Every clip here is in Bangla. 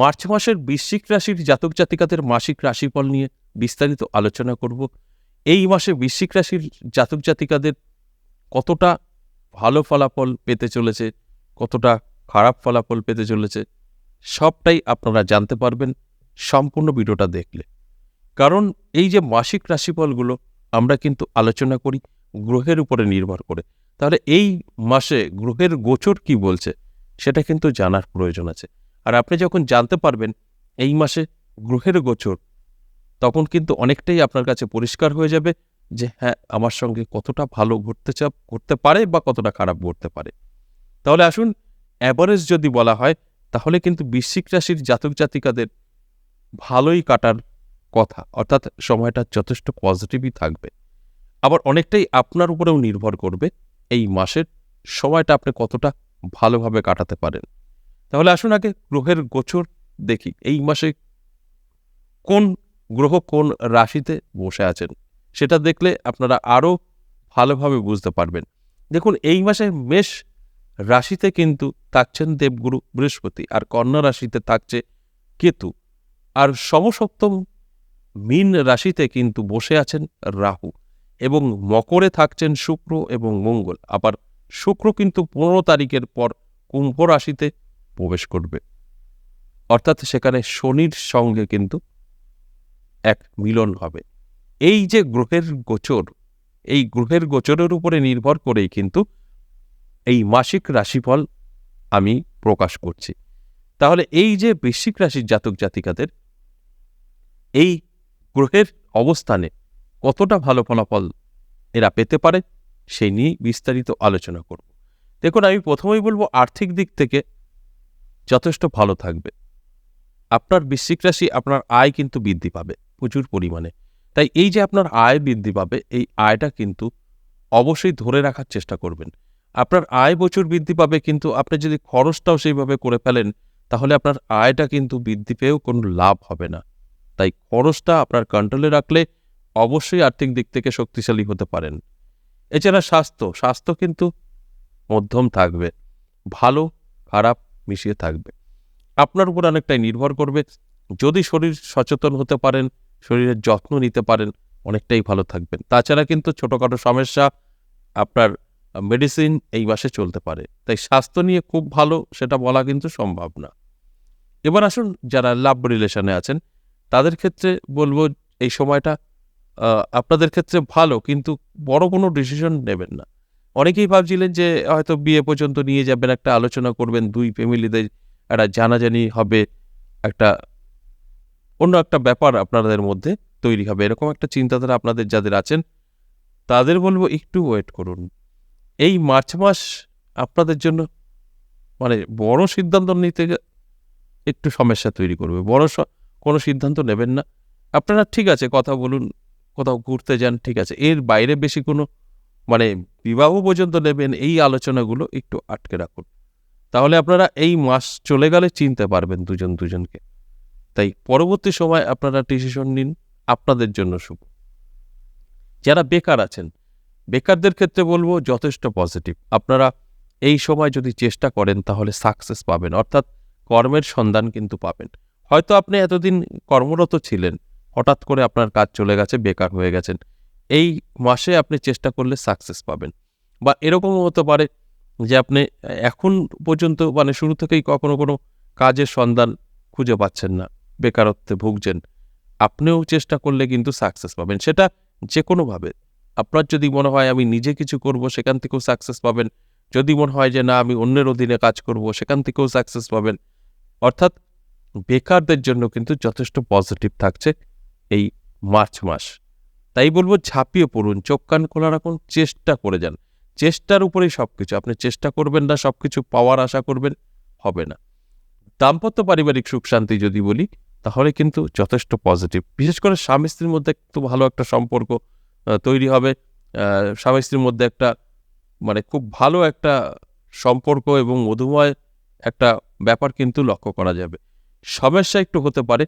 মার্চ মাসের বৃশ্চিক রাশির জাতক জাতিকাদের মাসিক রাশিফল নিয়ে বিস্তারিত আলোচনা করব। এই মাসে বৃশ্চিক রাশির জাতক জাতিকাদের কতটা ভালো ফলাফল পেতে চলেছে, কতটা খারাপ ফলাফল পেতে চলেছে, সবটাই আপনারা জানতে পারবেন সম্পূর্ণ ভিডিওটা দেখলে। কারণ এই যে মাসিক রাশিফলগুলো আমরা কিন্তু আলোচনা করি গ্রহের উপরে নির্ভর করে। তাহলে এই মাসে গ্রহের গোচর কি বলছে, সেটা কিন্তু জানার প্রয়োজন আছে। আর আপনি যখন জানতে পারবেন এই মাসে গ্রহের গোচর, তখন কিন্তু অনেকটাই আপনার কাছে পরিষ্কার হয়ে যাবে যে হ্যাঁ আমার সঙ্গে কতটা ভালো ঘটতে চাপ করতে পারে বা কতটা খারাপ ঘটতে পারে। তাহলে আসুন অ্যাভারেজ যদি বলা হয়, তাহলে কিন্তু বৃশ্চিক রাশির জাতক জাতিকাদের ভালোই কাটার কথা, অর্থাৎ সময়টা যথেষ্ট পজিটিভই থাকবে। আবার অনেকটাই আপনার উপরেও নির্ভর করবে এই মাসের সময়টা আপনি কতটা ভালোভাবে কাটাতে পারেন। তাহলে আসুন আগে গ্রহের গোচর দেখি। এই মাসে কোন গ্রহ কোন রাশিতে বসে আছেন? সেটা দেখলে আপনারা আরও ভালোভাবে বুঝতে পারবেন। দেখুন, এই মাসে মেষ রাশিতে কিন্তু থাকছেন দেবগুরু বৃহস্পতি আর কন্যা রাশিতে থাকছে কেতু। আর সমসপ্তম মীন রাশিতে কিন্তু বসে আছেন রাহু এবং মকরে থাকছেন শুক্র এবং মঙ্গল। আবার শুক্র কিন্তু পনেরো তারিখের পর কুম্ভ রাশিতে প্রবেশ করবে। অর্থাৎ সেখানে শনির সঙ্গে কিন্তু এক মিলন হবে। এই যে গ্রহের গোচর, এই গ্রহের গোচরের উপরে নির্ভর করেই কিন্তু এই মাসিক রাশিফল আমি প্রকাশ করছি। তাহলে এই যে বৃশ্চিক রাশির জাতক জাতিকাদের, এই গ্রহের অবস্থানে কতটা ভালো ফলাফল এরা পেতে পারে, সেই নিয়েই বিস্তারিত আলোচনা করব। দেখুন, আমি প্রথমেই বলব আর্থিক দিক থেকে যথেষ্ট ভালো থাকবে। আপনার বৃশ্চিক রাশি আপনার আয় কিন্তু বৃদ্ধি পাবে প্রচুর পরিমাণে। তাই এই যে আপনার আয় বৃদ্ধি পাবে, এই আয়টা কিন্তু অবশ্যই ধরে রাখার চেষ্টা করবেন। আপনার আয় প্রচুর বৃদ্ধি পাবে কিন্তু আপনি যদি খরচটাও সেইভাবে করে ফেলেন, তাহলে আপনার আয়টা কিন্তু বৃদ্ধি পেয়েও কোনো লাভ হবে না। তাই খরচটা আপনার কন্ট্রোলে রাখলে অবশ্যই আর্থিক দিক থেকে শক্তিশালী হতে পারেন। এছাড়া স্বাস্থ্য স্বাস্থ্য কিন্তু মধ্যম থাকবে। ভালো, খারাপ মিশিয়ে থাকবে। আপনার উপর অনেকটাই নির্ভর করবে। যদি শরীর সচেতন হতে পারেন, শরীরের যত্ন নিতে পারেন, অনেকটাই ভালো থাকবেন। তাছাড়া কিন্তু ছোটোখাটো সমস্যা আপনার মেডিসিন এই মাসে চলতে পারে। তাই স্বাস্থ্য নিয়ে খুব ভালো সেটা বলা কিন্তু সম্ভব না। এবার আসুন যারা লাভ রিলেশনে আছেন, তাদের ক্ষেত্রে বলব এই সময়টা আপনাদের ক্ষেত্রে ভালো, কিন্তু বড় কোনো ডিসিশন নেবেন না। অনেকেই ভাবছিলেন যে হয়তো বিয়ে পর্যন্ত নিয়ে যাবেন, একটা আলোচনা করবেন, দুই ফ্যামিলিদের একটা জানাজানি হবে, একটা অন্য একটা ব্যাপার আপনাদের মধ্যে তৈরি হবে। এরকম একটা চিন্তাধারা আপনাদের যাদের আছেন, তাদের বলব একটু ওয়েট করুন। এই মার্চ মাস আপনাদের জন্য মানে বড় সিদ্ধান্ত নিতে একটু সমস্যা তৈরি করবে। বড় কোনো সিদ্ধান্ত নেবেন না। আপনারা ঠিক আছে, কথা বলুন, কোথাও ঘুরতে যান, ঠিক আছে। এর বাইরে বেশি কোনো মানে বিবাহ পর্যন্ত নেবেন এই আলোচনাগুলো একটু আটকে রাখুন। তাহলে আপনারা এই মাস চলে গেলে চিনতে পারবেন দুজন দুজনকে। তাই পরবর্তী সময় আপনারা ডিসিশন নিন, আপনাদের জন্য শুভ। যারা বেকার আছেন, বেকারদের ক্ষেত্রে বলব যথেষ্ট পজিটিভ আপনারা এই সময় যদি চেষ্টা করেন, তাহলে সাকসেস পাবেন। অর্থাৎ কর্মের সন্ধান কিন্তু পাবেন। হয়তো আপনি এতদিন কর্মরত ছিলেন, হঠাৎ করে আপনার কাজ চলে গেছে, বেকার হয়ে গেছেন। এই মাসে আপনি চেষ্টা করলে সাকসেস পাবেন। বা এরকমও হতে পারে যে আপনি এখন পর্যন্ত মানে শুরু থেকেই কখনো কোনো কাজের সন্ধান খুঁজে পাচ্ছেন না, বেকারত্বে ভুগছেন, আপনিও চেষ্টা করলে কিন্তু সাকসেস পাবেন। সেটা যে কোনোভাবে আপনার যদি মনে হয় আমি নিজে কিছু করব সেখান থেকেও সাকসেস পাবেন। যদি মনে হয় যে না, আমি অন্যের অধীনে কাজ করব সেখান থেকেও সাকসেস পাবেন। অর্থাৎ বেকারদের জন্য কিন্তু যথেষ্ট পজিটিভ থাকছে এই মার্চ মাস। তাই বলব ঝাঁপিয়ে পড়ুন, চোখ কান খোলা রাখুন, চেষ্টা করে যান। চেষ্টার উপরেই সব কিছু আপনি চেষ্টা করবেন না সব কিছু পাওয়ার আশা করবেন, হবে না। দাম্পত্য পারিবারিক সুখ শান্তি যদি বলি, তাহলে কিন্তু যথেষ্ট পজিটিভ বিশেষ করে স্বামী স্ত্রীর মধ্যে একটু ভালো একটা সম্পর্ক তৈরি হবে। স্বামী স্ত্রীর মধ্যে একটা মানে খুব ভালো একটা সম্পর্ক এবং মধুময় একটা ব্যাপার কিন্তু লক্ষ্য করা যাবে। সমস্যা একটু হতে পারে,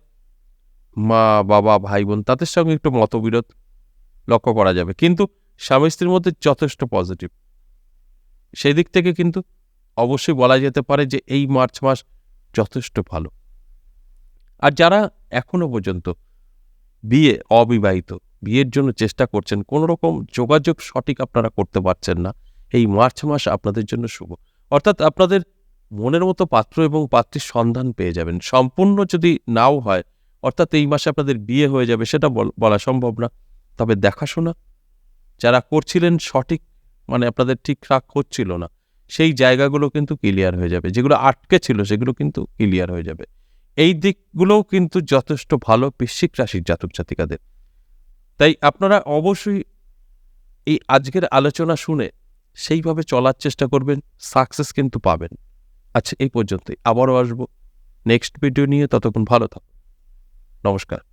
মা, বাবা, ভাই, বোন, তাদের সঙ্গে একটু মতবিরোধ লক্ষ্য করা যাবে। কিন্তু স্বামী স্ত্রীর মধ্যে যথেষ্ট পজিটিভ সেই দিক থেকে কিন্তু অবশ্যই বলা যেতে পারে যে এই মার্চ মাস যথেষ্ট ভালো। আর যারা এখনও পর্যন্ত বিয়ে অবিবাহিত, বিয়ের জন্য চেষ্টা করছেন, কোনো রকম যোগাযোগ সঠিক আপনারা করতে পারছেন না, এই মার্চ মাস আপনাদের জন্য শুভ। অর্থাৎ আপনাদের মনের মতো পাত্র এবং পাত্রীর সন্ধান পেয়ে যাবেন। সম্পূর্ণ যদি নাও হয়, অর্থাৎ এই মাসে আপনাদের বিয়ে হয়ে যাবে, সেটা বলা সম্ভব না। তবে দেখাশোনা যারা করছিলেন সঠিক মানে আপনাদের ঠিকঠাক হচ্ছিল না, সেই জায়গাগুলো কিন্তু ক্লিয়ার হয়ে যাবে। যেগুলো আটকে ছিল সেগুলো কিন্তু ক্লিয়ার হয়ে যাবে। এই দিকগুলোও কিন্তু যথেষ্ট ভালো বৃশ্চিক রাশির জাতক জাতিকাদের। তাই আপনারা অবশ্যই এই আজকের আলোচনা শুনে সেইভাবে চলার চেষ্টা করবেন সাকসেস কিন্তু পাবেন। আচ্ছা এই পর্যন্তই। আবারও আসব নেক্সট ভিডিও নিয়ে। ততক্ষণ ভালো থাকুন। নমস্কার।